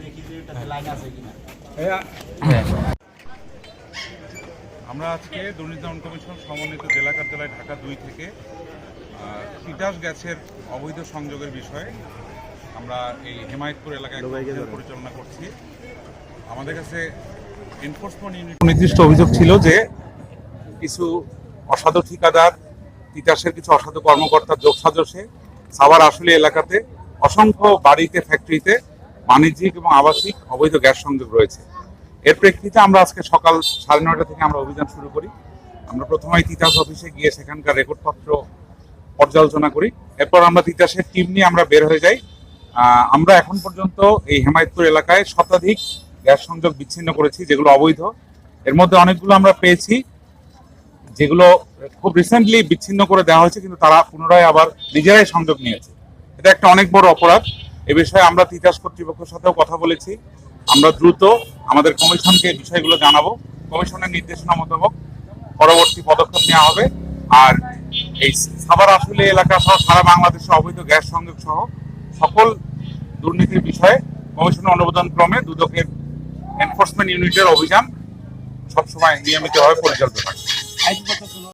দেখি যে আছে কিনা আমরা আজকে দুর্নীতি দমন কমিশন সমন্বিত জেলা কার্যালয় ঢাকা দুই থেকে তিতাস গ্যাসের অবৈধ সংযোগের বিষয়ে আমরা এই হেমায়তপুর এলাকায় পরিচালনা করছি। আমাদের কাছে নির্দিষ্ট অভিযোগ ছিল যে কিছু অসাধু ঠিকাদার, তিতাসের কিছু অসাধু কর্মকর্তার যোগসাজসে সাভার আসলে এলাকাতে অসংখ্য বাড়িতে, ফ্যাক্টরিতে বাণিজ্যিক এবং আবাসিক অবৈধ গ্যাস সংযোগ রয়েছে। এর প্রেক্ষিতে আমরা আজকে সকাল সাড়ে নয়টা থেকে আমরা অভিযান শুরু করি। আমরা প্রথমে তিতাস অফিসে গিয়ে সেখানকার রেকর্ডপত্র পর্যালোচনা করি। এরপর আমরা তিতাসের টিম নিয়ে আমরা বের হয়ে যাই। আমরা এখন পর্যন্ত এই হেমায়তপুর এলাকায় শতাধিক গ্যাস সংযোগ বিচ্ছিন্ন করেছি, যেগুলো অবৈধ। এর মধ্যে অনেকগুলো আমরা পেয়েছি, যেগুলো খুব রিসেন্টলি বিচ্ছিন্ন করে দেওয়া হয়েছে, কিন্তু তারা পুনরায় আবার নিজেরাই সংযোগ নিয়েছে। এটা একটা অনেক বড় অপরাধ। এ বিষয়ে আমরা তিতাস কর্তৃপক্ষের সাথেও কথা বলেছি। আমরা দ্রুত আমাদের কমিশনকে বিষয়গুলো জানাব। কমিশনের নির্দেশনা মোতাবেক পরবর্তী পদক্ষেপ নেওয়া হবে। আর এই সাভার আসলে এলাকা সহ সারা বাংলাদেশে অবৈধ গ্যাস সংযোগ সহ সকল দুর্নীতির বিষয়ে কমিশনের অনুমোদন ক্রমে দুদকের এনফোর্সমেন্ট ইউনিটের অভিযান সবসময় নিয়মিতভাবে পরিচালিত থাকে।